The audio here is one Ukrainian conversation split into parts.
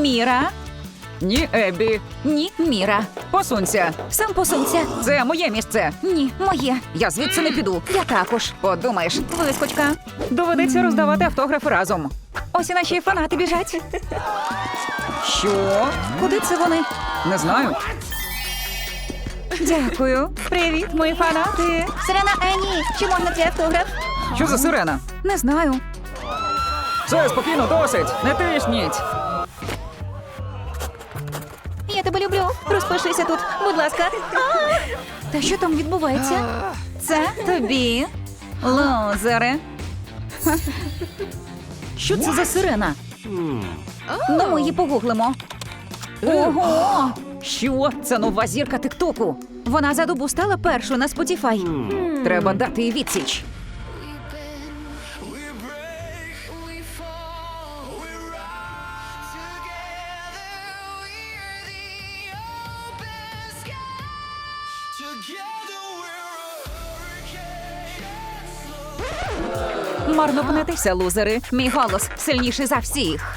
Міра. Ні, Ебі. Ні, Міра. Посунься. Сам посунься. Це моє місце. Ні, моє. Я звідси не піду. Я також. Подумаєш, Вискочка. доведеться роздавати автографи разом. Ось і наші фанати біжать. Що? Куди це вони? Не знаю. Дякую. Привіт, мої фанати. Сирена Ені, чи можна твій автограф? Що за сирена? Не знаю. Все спокійно, досить. Не тисніть. Розпишися тут, будь ласка. Та що там відбувається? Це тобі. Лозере. Що це за сирена? Ну, ми її погуглимо. Ого! Що? Це нова зірка Тиктоку. Вона за добу стала першою на Spotify. Треба дати їй відсіч. Марно пнетеся, лузери. Мій голос сильніший за всіх.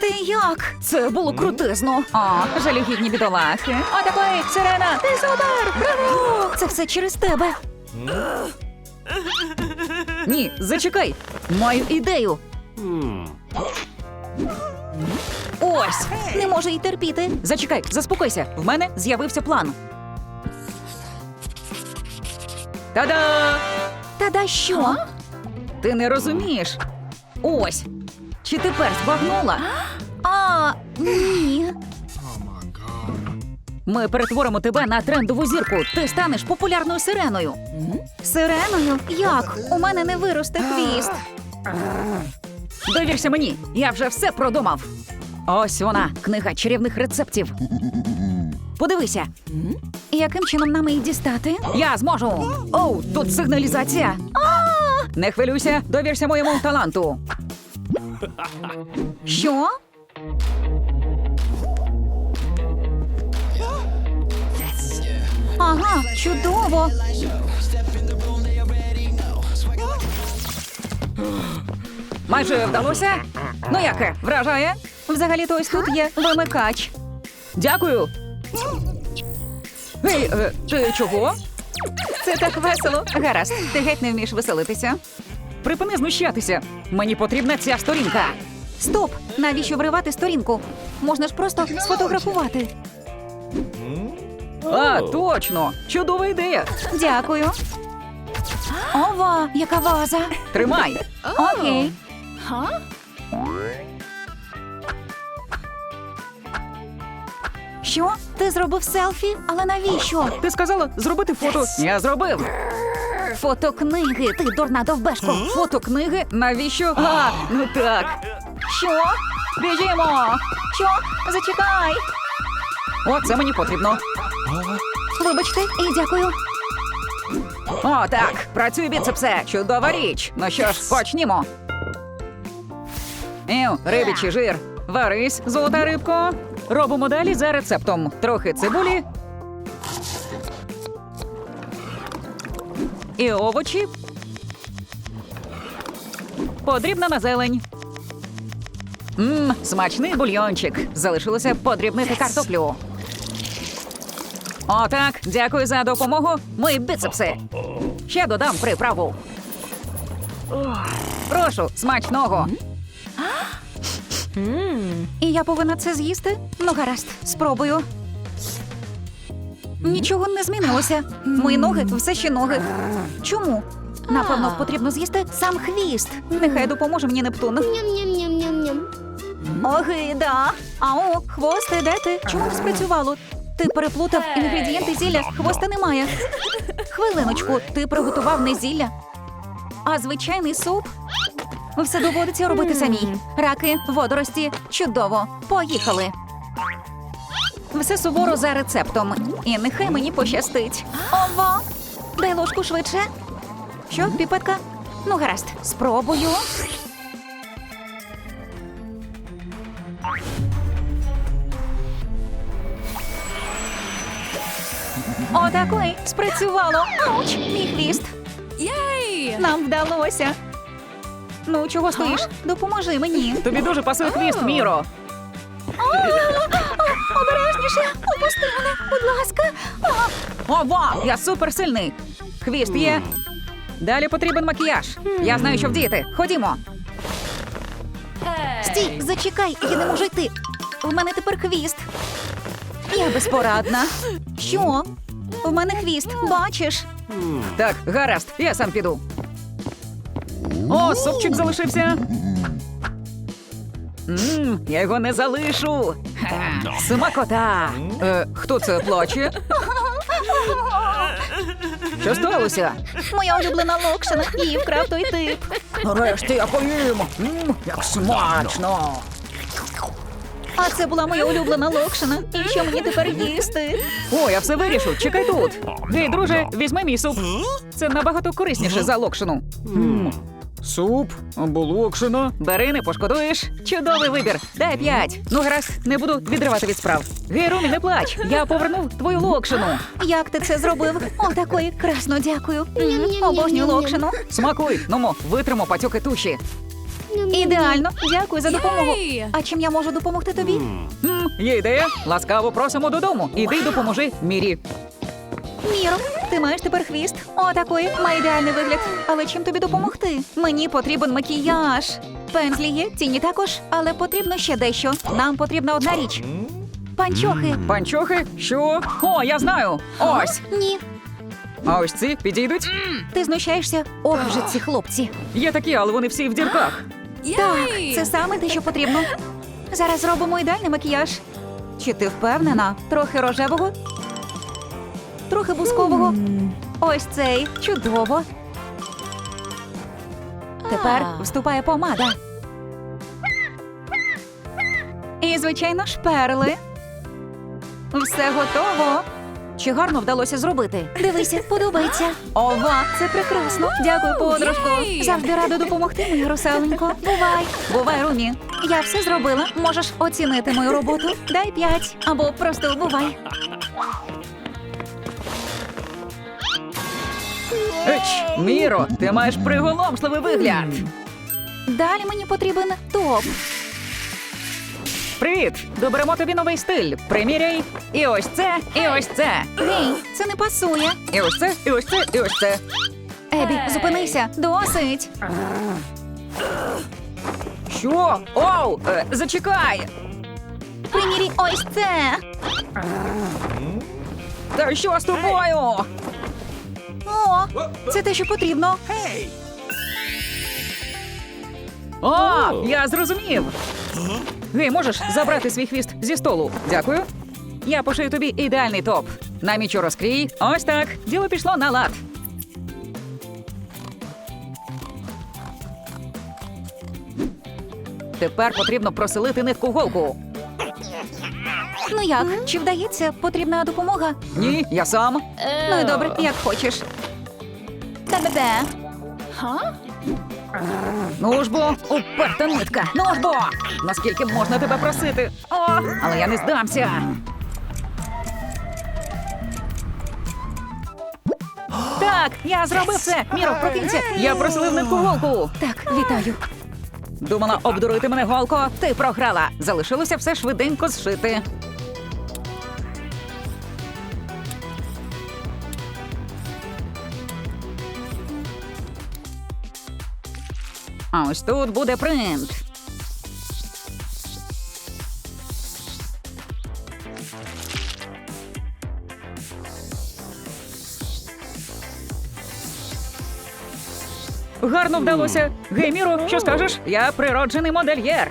Ти як? Це було крутизно. О, жалюгідні бідолахи. О, сирена, ти супер! Браво! Це все через тебе. Ні, зачекай. Маю ідею. Ось, не можу її терпіти. Зачекай, заспокойся. В мене з'явився план. Та-да! Та да що? Ти не розумієш. Ось. Чи тепер збагнула? А, ні. Ми перетворимо тебе на трендову зірку. Ти станеш популярною сиреною. Сиреною? Як? У мене не виросте хвіст. Довірся мені, я вже все продумав. Ось вона, книга чарівних рецептів. Подивися, Яким чином нам її дістати? я зможу. Оу, тут сигналізація. Не хвилюйся, довірся моєму таланту. Що? Ага, чудово. Майже вдалося. Ну яке, вражає? Взагалі-то ось тут є вимикач. Дякую. Гей, е, ти чого? Це так весело. Гаразд, ти геть не вмієш веселитися. Припини знущатися. Мені потрібна ця сторінка. Стоп! Навіщо вривати сторінку? Можна ж просто сфотографувати. А, точно! Чудова ідея. Дякую. Ова, яка ваза. Тримай. Окей. Що? Ти зробив селфі? Але навіщо? Ти сказала зробити фото. Я зробив. Фотокниги, ти дурна довбешко. Фотокниги? Навіщо? А, ну так. Що? Біжімо! Що? Зачекай! О, це мені потрібно. Вибачте і дякую. О, так. Працюй біцепсе. Чудова річ. Ну що ж, почнімо. Іу, рибічий жир. Варись, золота рибко. Робимо далі за рецептом. Трохи цибулі. І овочі. Подрібна на зелень. Мм, смачний бульйончик. Залишилося подрібнити картоплю. Отак, дякую за допомогу. Мої біцепси. Ще додам приправу. Прошу, смачного. І я повинна це з'їсти? Ну, гаразд, спробую. Нічого не змінилося. Мої ноги все ще ноги. Чому? Напевно, потрібно з'їсти сам хвіст. Нехай допоможе мені Нептун. Ням-ням-ням-ням-ням. Огида. Ау, хвости, де ти? Чому не спрацювало? Ти переплутав інгредієнти зілля, хвоста немає. Хвилиночку, ти приготував не зілля, а звичайний суп. Все доводиться робити самій. Раки, водорості, чудово. Поїхали. Все суворо за рецептом. І нехай мені пощастить. Ова! Дай ложку швидше. Що, піпетка? Ну, гаразд, спробую. Отакої спрацювало. Ауч, мій хвіст. Єй! Нам вдалося. Ну, чого стоїш? Допоможи мені. Тобі дуже пасує хвіст, Міро. Обережніше, опусти мене, будь ласка. Ова! Я суперсильний. Хвіст є. Далі потрібен макіяж. Я знаю, що вдіяти. Ходімо. Стій, зачекай, я не можу йти. В мене тепер хвіст. Я безпорадна. Що? В мене хвіст, бачиш? Так, гаразд, я сам піду. О, супчик залишився. Мм, я його не залишу. Ха, Смакота. Е, хто це плаче? Що сталося? Моя улюблена локшина її вкрав той тип. Нарешті я поїм. М, як смачно. А це була моя улюблена локшина. І що мені тепер їсти? О, я все вирішу. Чекай тут. Гей, друже, візьми мій суп. Це набагато корисніше за локшину. Суп або локшина. Бери, не пошкодуєш. Чудовий вибір. Дай п'ять. Ну, гаразд, не буду відривати від справ. Гей, не плач. Я повернув твою локшину. Як ти це зробив? О, такої красно, дякую. Обожнюю локшину. Смакуй, ну мо, витримо патьоки туші. Ідеально, дякую за допомогу. А чим я можу допомогти тобі? М, є ідея. Ласкаво просимо додому. Іди допоможи Мірі. Міро, ти маєш тепер хвіст. О, такої має ідеальний вигляд. Але чим тобі допомогти? Мені потрібен макіяж. Пензлі є, тіні також, але потрібно ще дещо. Нам потрібна одна річ. Панчохи. Панчохи? Що? О, я знаю. Ось. Ні. А ось ці підійдуть. Ти знущаєшся? Ох, вже ці хлопці. Є такі, але вони всі в дірках. Так, це саме те, що потрібно. Зараз зробимо ідеальний макіяж. Чи ти впевнена? Трохи рожевого, трохи бускового. Ось цей чудово. Тепер вступає помада. І, звичайно, ж, перли. Все готово. Чи гарно вдалося зробити? Дивися, подобається. Ова, це прекрасно. Дякую, подружко. Завжди рада допомогти, моя русаленько. Бувай. Бувай, Румі. Я все зробила. Можеш оцінити мою роботу. Дай п'ять. Або просто бувай. Еч, Міро, ти маєш приголомшливий вигляд. Далі мені потрібен топ. Привіт! Доберемо тобі новий стиль. Приміряй. І ось це, і ось це. Гей, це не пасує. І ось це, і ось це, і ось це. Ебі, зупинися. Досить. Що? Оу, е, зачекай! Примірій ось це. Та що з тобою? О, це те, що потрібно. О, я зрозумів. Гей, можеш забрати свій хвіст зі столу? Дякую. Я пошию тобі ідеальний топ. Намічу розкрій. Ось так. Діло пішло на лад. Тепер потрібно проселити нитку голку. Ну як, чи вдається? Потрібна допомога? Ні, я сам. Ну і добре, як хочеш. Та-да-да. Ну ж бо, уперта нитка. Ну ж бо! Наскільки можна тебе просити? О, але я не здамся. Так, я зробив це. Міро, прокинься. Я прослив нитку голку. Так, вітаю. Думала обдурити мене голко. Ти програла. Залишилося все швиденько зшити. А ось тут буде принт. Гарно вдалося. Гей, Міро, що скажеш? Я природжений модельєр.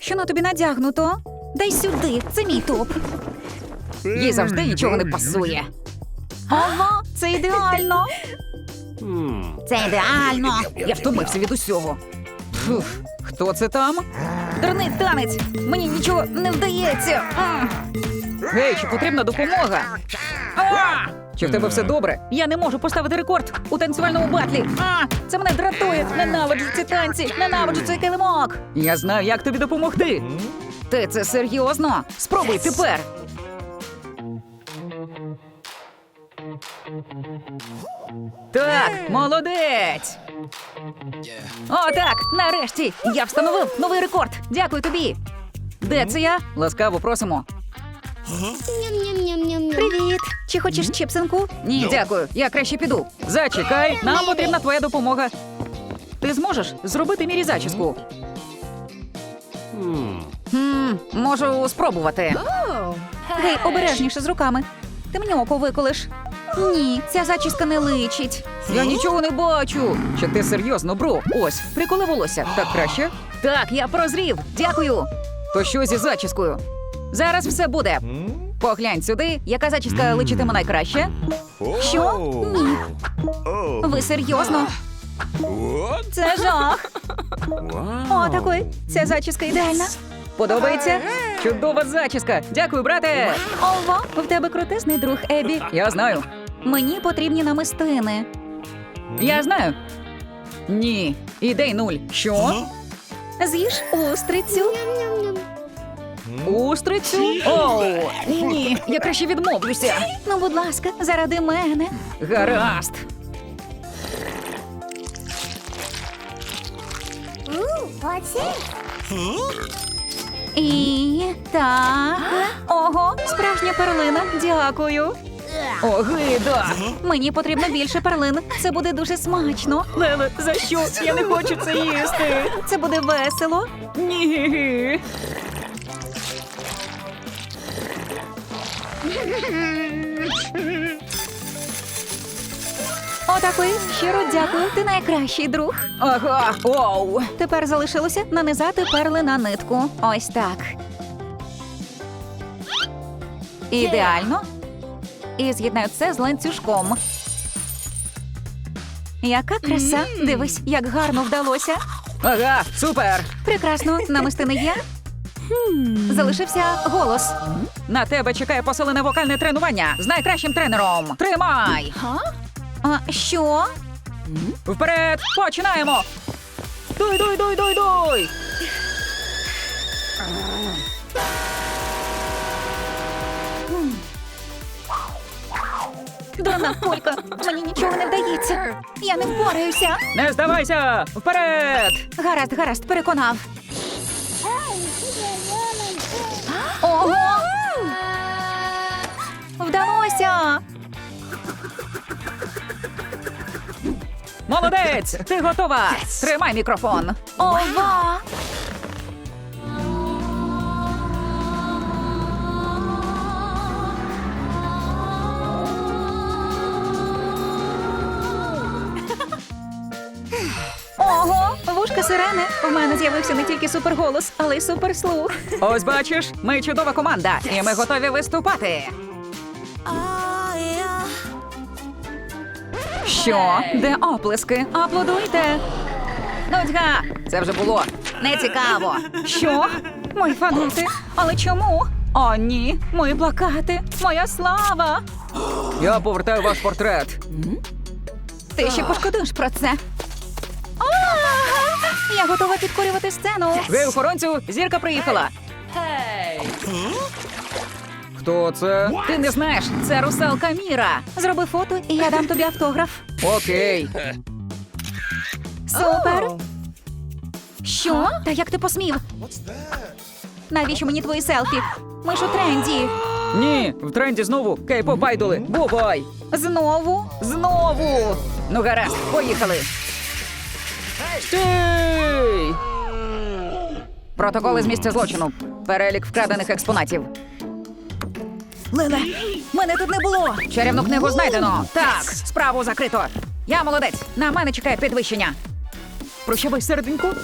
Що на тобі надягнуто? Дай сюди, це мій топ. Їй завжди нічого не пасує. Ага, це ідеально. Це ідеально. Я втомився від усього. Фух, хто це там? Дурний танець. Мені нічого не вдається. Гей, чи потрібна допомога? А! Чи в тебе все добре? Я не можу поставити рекорд у танцювальному батлі. А! Це мене дратує. Ненавиджу ці танці, ненавиджу цей килимок. Я знаю, як тобі допомогти. Ти це серйозно? Спробуй тепер. Так, молодець. О, так, нарешті. Я встановив новий рекорд. Дякую тобі. Де це я? Ласкаво просимо. Привіт! Чи хочеш чіпсинку? Ні, дякую. Я краще піду. Зачекай, нам потрібна твоя допомога. Ти зможеш зробити мірі зачіску? Хм, можу спробувати. Гей, обережніше з руками. Ти мені око виколиш. Ні, ця зачіска не личить. Я нічого не бачу. Чи ти серйозно, бро? Ось, приколи волосся. Так краще? Так, я прозрів. Дякую. То що зі зачіскою? Зараз все буде. Поглянь сюди, яка зачіска личитиме найкраще. Що? Ні. Ви серйозно? Це жах. О, такий. Ця зачіска ідеальна. Подобається? Чудова зачіска. Дякую, брате. Ова, в тебе крутезний друг Ебі. Я знаю. Мені потрібні намистини. Я знаю. Ні, ідей нуль. Що? З'їж устрицю. Устрицю? Оу, ні, я краще відмовлюся. Ну, будь ласка, заради мене. Гаразд. І так. Ого, справжня перлина. Дякую. Огида. Мені потрібно більше перлин. Це буде дуже смачно. Леле, за що? Я не хочу це їсти. Це буде весело. Ні. Отакий. Щиро дякую. Ти найкращий друг. Ага, оу. Тепер залишилося нанизати перли на нитку. Ось так. Ідеально. І з'єднаю це з ланцюжком. Яка краса! Дивись, як гарно вдалося. Ага, супер. Прекрасно, намистини є. Залишився голос. На тебе чекає посилене вокальне тренування з найкращим тренером. Тримай! А що? Вперед! Починаємо! Дуй, дуй, дуй, дуй, дуй! Дурна кулька, мені нічого не вдається. Я не впораюся. Не здавайся! Вперед! Гаразд, гаразд, переконав. Ого! Вдалося! Молодець! Ти готова! Тримай мікрофон! Ова! Сирени. У мене з'явився не тільки суперголос, але й суперслух. Ось бачиш, ми чудова команда, і ми готові виступати. Що? Де оплески? Аплодуйте! Нудьга! Це вже було. Не цікаво. Що? Мої фанати? Але чому? О, ні. Мої плакати, моя слава! Я повертаю ваш портрет. Ти ще пошкодуєш про це. Я готова підкорювати сцену. Ви охоронцю, зірка приїхала. Хто це? Ти не знаєш, це русалка Міра. Зроби фото, і я дам тобі автограф. Окей. Супер. Що? Та як ти посмів? Навіщо мені твої селфі? Ми ж у тренді. Ні, в тренді знову кей-поп айдоли. Бувай! Знову? Знову! Ну гаразд, поїхали. Стій! Протоколи з місця злочину. Перелік вкрадених експонатів. Леле, мене тут не було. Чарівну книгу знайдено. Так, справу закрито. Я молодець. На мене чекає підвищення. Прощавай, середенько.